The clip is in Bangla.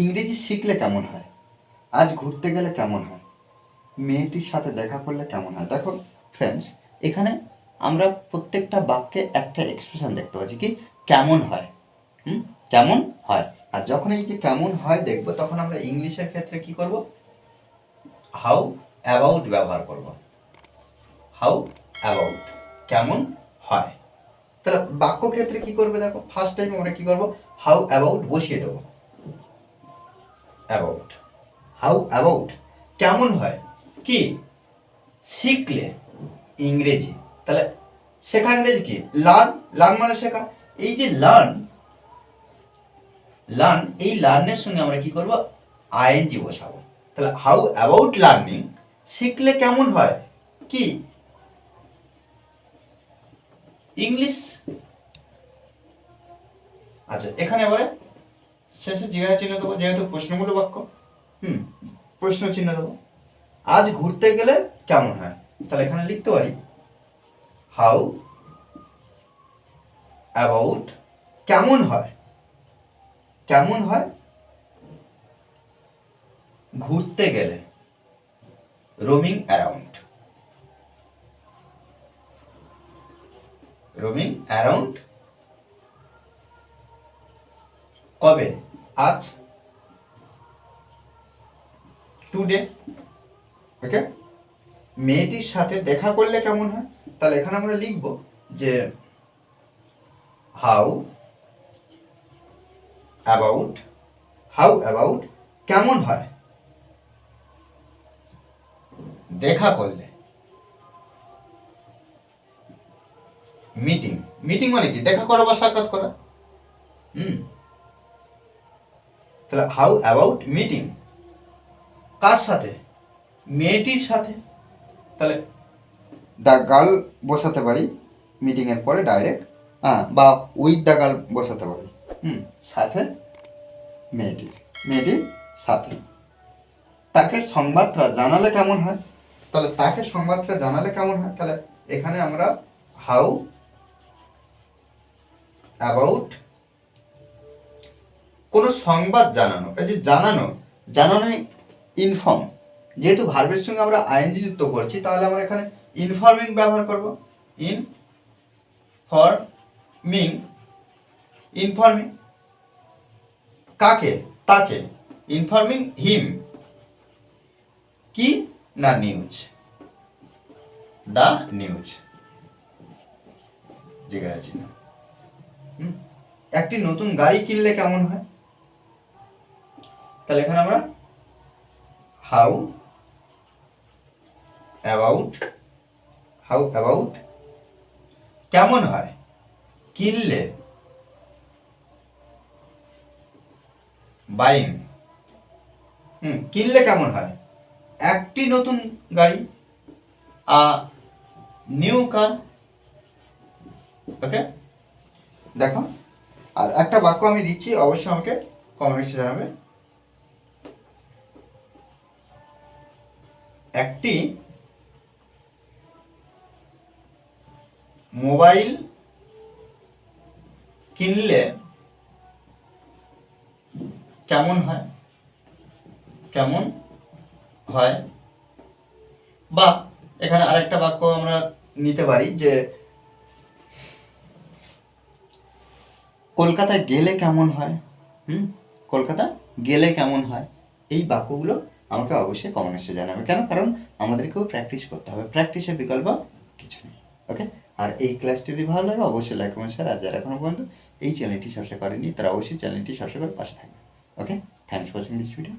ইংরেজি শিখলে কেমন হয়? আজ ঘুরতে গেলে কেমন হয়? মেয়েটির সাথে দেখা করলে কেমন হয়? দেখো ফ্রেন্ডস এখানে আমরা প্রত্যেকটা বাক্যে একটা এক্সপ্রেশন দেখতে পাচ্ছি কি? কেমন হয়? হুম? কেমন হয়? আর যখন এই যে কেমন হয় দেখব, তখন আমরা ইংলিশের ক্ষেত্রে কি করব? হাউ অ্যাবাউট ব্যবহার করব। হাউ অ্যাবাউট কেমন হয়? তাহলে বাক্য ক্ষেত্রে কি করবে দেখো? ফার্স্ট টাইম আমরা কি করব? হাউ অ্যাবাউট বসিয়ে দেবো। অ্যাবাউট হাউ অ্যাবাউট কেমন হয়? কি? শিখলে ইংরেজি। তাহলে শেখা ইংরেজি কি? লার্ন লার্ন মানে শেখা। এই যে লার্ন লার্ন এই লার্নের সঙ্গে আমরা কি করব? আইএনজি বসাবো। তাহলে হাউ অ্যাবাউট লার্নিং শিখলে কেমন হয়? কি? ইংলিশ আচ্ছা এখানে এবারে শেষে জিজ্ঞাসা চিহ্ন দেবো যেহেতু প্রশ্নমূলক বাক্য হুম। প্রশ্ন চিহ্ন দেবো। আজ ঘুরতে গেলে কেমন হয়? তাহলে এখানে লিখতে পারি। হাউ অ্যাবাউট কেমন হয়? কেমন হয়? ঘুরতে গেলে। রোমিং অ্যারাউন্ড রোমিং অ্যারাউন্ড কবে? আজ টুডে ওকে মেয়েটির সাথে দেখা করলে কেমন হয়? তাহলে এখানে আমরা লিখব যে হাউ অ্যাবাউট হাউ অ্যাবাউট কেমন হয়? দেখা করলে। মিটিং মিটিং মানে কি? দেখা করা বা সাক্ষাৎ করা হুম তাহলে হাউ অ্যাবাউট মিটিং কার সাথে? মেয়েটির সাথে? তাহলে দ্য গার্ল বসাতে পারি মিটিংয়ের পরে ডাইরেক্ট হ্যাঁ বা উইথ দ্য গার্ল বসাতে পারি, হুম, সাথে মেয়েটির মেয়েটির সাথে। তাকে সংবাদটা জানালে কেমন হয়? তাহলে তাকে সংবাদটা জানালে কেমন হয়? তাহলে এখানে আমরা হাউ অ্যাবাউট কোনো সংবাদ জানানো, এই যে জানানো জানানো ইনফর্ম যেহেতু ভার্বের সঙ্গে আমরা আইএনজি যুক্ত করছি, তাহলে আমরা এখানে ইনফর্মিং ব্যবহার করব। ইন ফর মিং ইনফর্মিং কাকে, তাকে ইনফর্মিং হিম কি না নিউজ দ্য নিউজ জিজ্ঞাসা একটি নতুন গাড়ি কিনলে কেমন হয়? তাহলে এখানে আমরা হাউ অ্যাবাউট হাউ অ্যাবাউট কেমন হয়? কিনলে বাইং হুম, কিনলে কেমন হয়? একটি নতুন গাড়ি, আ নিউ কার ওকে দেখো, আর একটা বাক্য আমি দিচ্ছি, অবশ্যই আমাকে কমেন্টসে জানাবে। একটি মোবাইল কিনলে কেমন হয়? কেমন হয়? বা এখানে আরেকটা বাক্য আমরা নিতে পারি যে কলকাতায় গেলে কেমন হয়? হুম? কলকাতা গেলে কেমন হয়? এই বাক্যগুলো আমাকে অবশ্যই কমেন্টসে জানাবে। কেন? কারণ আমাদেরকেও প্র্যাকটিস করতে হবে। প্র্যাকটিসের বিকল্প কিছু নেই। ওকে আর এই ক্লাসটি যদি ভালো লাগে, অবশ্যই লাইক কমেন্ট স্যার আর যারা এখনও পর্যন্ত এই চ্যানেলটি সাবস্ক্রাইব করেনি তারা অবশ্যই চ্যানেলটি সাবস্ক্রাইব করে পাশে থাকবে okay thanks for watching this video